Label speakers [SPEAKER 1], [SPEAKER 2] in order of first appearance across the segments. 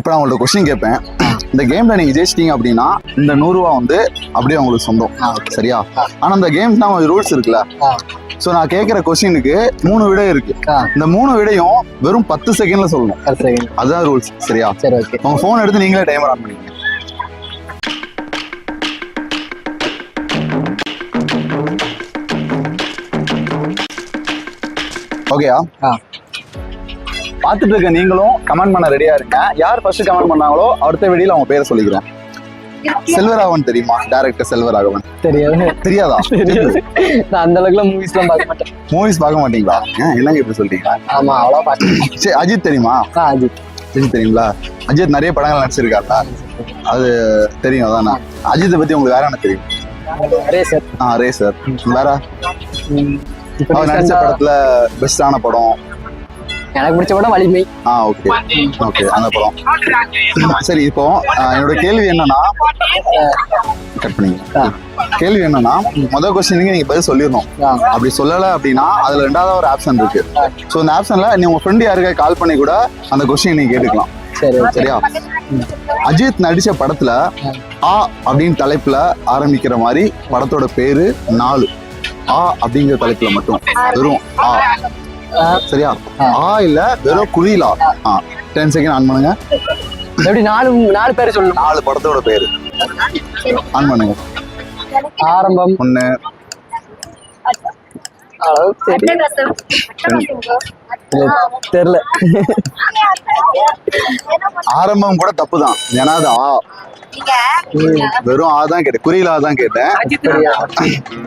[SPEAKER 1] இப்போ நான் உங்கள்ட்ட கொஸ்டின் கேட்பேன் இந்த கேம்ல நீங்க ஜெயிச்சிட்டீங்க அப்படின்னா இந்த நூறுரூவா வந்து அப்படியே உங்களுக்கு சொந்தம். சரியா? ஆனா இந்த கேம்ஸ்னா ரூல்ஸ் இருக்குல்ல. ஸோ நான் கேட்குற கொஸ்டினுக்கு மூணு விடை இருக்கு. இந்த மூணு விடையும் வெறும் பத்து செகண்ட்ல சொல்லணும். அதுதான் ரூல்ஸ் சரியா?
[SPEAKER 2] சரி ஓகே
[SPEAKER 1] உங்க ஃபோன் எடுத்து நீங்களே டைமர் ஆன் பண்ணிக்கங்க. ஓகேயா பார்த்துட்டு இருக்க நீங்களும் கமெண்ட் பண்ண ரெடியா இருங்க. யார் ஃபர்ஸ்ட் கமெண்ட் பண்ணாங்களோ அடுத்த வீடியோல அவங்க பேரை சொல்லிக்கிறேன் செல்வராகவன் தெரியுமா? டேரக்டர் செல்வராகவன்.
[SPEAKER 2] தெரியாது.
[SPEAKER 1] தெரியாதா?
[SPEAKER 2] தெரியாது. நான் அந்த அளவுக்குலாம் மூவிஸ்லாம் பார்க்க மாட்டேன்.
[SPEAKER 1] மூவிஸ் பார்க்க மாட்டீங்களா? என்னங்க இப்படி சொல்றீங்க?
[SPEAKER 2] ஆமா அவ்வளோ பார்க்க
[SPEAKER 1] சரி அஜித் தெரியுமா?
[SPEAKER 2] அது
[SPEAKER 1] அஜித். தெரியுங்களா? அஜித் நிறைய படங்கள் நடிச்சிருக்காருல அது தெரியும் அதானே அஜித்தை பத்தி உங்களுக்கு வேற என்ன தெரியும்?
[SPEAKER 2] நிறைய சார்
[SPEAKER 1] ஆ ரேசர் வேற? அவர் நடிச்ச படத்துல பெஸ்டான படம்.
[SPEAKER 2] எனக்கு பிடிச்ச படம் வலிமை.
[SPEAKER 1] ஆ ஓகே. ஓகே அந்த படம். சரி இப்போ என்னோட கேள்வி என்னன்னா கட் பண்ணீங்க.
[SPEAKER 2] ஆ.
[SPEAKER 1] கேள்வி என்னன்னா முதல் கொஸ்டினுக்கு நீங்க பதில் சொல்லிடணும். அப்படி சொல்லல அப்படின்னா அதுல ரெண்டாவது ஒரு ஆப்ஷன் இருக்கு. ஸோ இந்த ஆப்ஷன்ல நீ உங்க ஃப்ரெண்டு யாருக்கா கால் பண்ணி கூட அந்த கொஸ்டின் நீங்க கேட்டுக்கலாம். சரியா? அஜித் நடிச்ச படத்துல ஆ அப்படின்னு தலைப்புல ஆரம்பிக்கிற மாதிரி படத்தோட பேரு நாலு. ஆ அப்படிங்கிற தலைப்புல மட்டும். வெறும் ஆ. சரியா?
[SPEAKER 2] ஆ.
[SPEAKER 1] ஆ இல்ல வெறும் குறியிலா ஆ. டென் செகண்ட் ஆன் பண்ணுங்க.
[SPEAKER 2] எப்படி நாலு நாலு பேர் சொல்லணும்
[SPEAKER 1] நாலு படத்தோட பேரு. ஆன் பண்ணுங்க.
[SPEAKER 2] ஆரம்பம்.
[SPEAKER 1] ஒண்ணு.
[SPEAKER 2] அளவு சரி. தெரியல
[SPEAKER 1] ஆரம்பம் கூட தப்பு தான் ஏன்னா அது ஆ. வெறும் ஆ தான் கேட்டேன் குறியிலா தான் கேட்டேன்.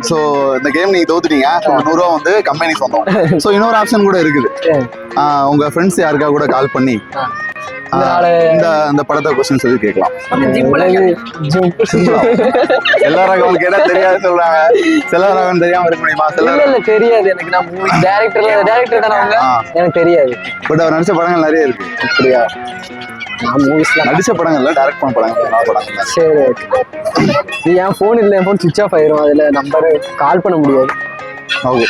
[SPEAKER 1] ஸோ இந்த கேம் நீங்க தோத்துட்டீங்க. நூறுரூவா வந்து கம்பெனி சொந்தம். ஸோ இன்னொரு ஆப்ஷன் கூட இருக்குது. உங்க ஃப்ரெண்ட்ஸ் யாருக்கா கூட கால் பண்ணி
[SPEAKER 2] இந்த
[SPEAKER 1] இந்த படத்தை கொஸ்டின் சொல்லி கேட்கலாம். எல்லா ரகம் கேட்டா தெரியாது சொல்றாங்க. சில ரகம் தெரியாம இருக்க முடியுமா? சில
[SPEAKER 2] இல்ல இல்ல தெரியாது எனக்கு. நான் மூவி டேரக்டர்ல டேரக்டர் தானே. எனக்கு தெரியாது.
[SPEAKER 1] பட் அவர் நடிச்ச படங்கள் நிறைய இருக்கு.
[SPEAKER 2] அப்படியா? நான் மூவிஸ்லாம்
[SPEAKER 1] நடிச்ச படங்கள்ல டைரக்ட் பண்ண படங்கள்.
[SPEAKER 2] சரி ஓகே என் ஃபோன் இல்லை என் ஃபோன் சுவிச் ஆஃப் ஆயிரும். அதுல நம்பர் கால் பண்ண முடியாது.
[SPEAKER 1] ஓகே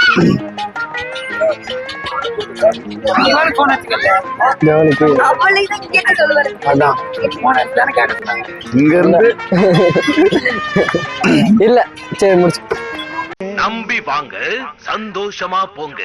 [SPEAKER 1] இங்க இருந்து
[SPEAKER 2] இல்ல சரி முடிச்சு.
[SPEAKER 3] நம்பி வாங்க சந்தோஷமா போங்க.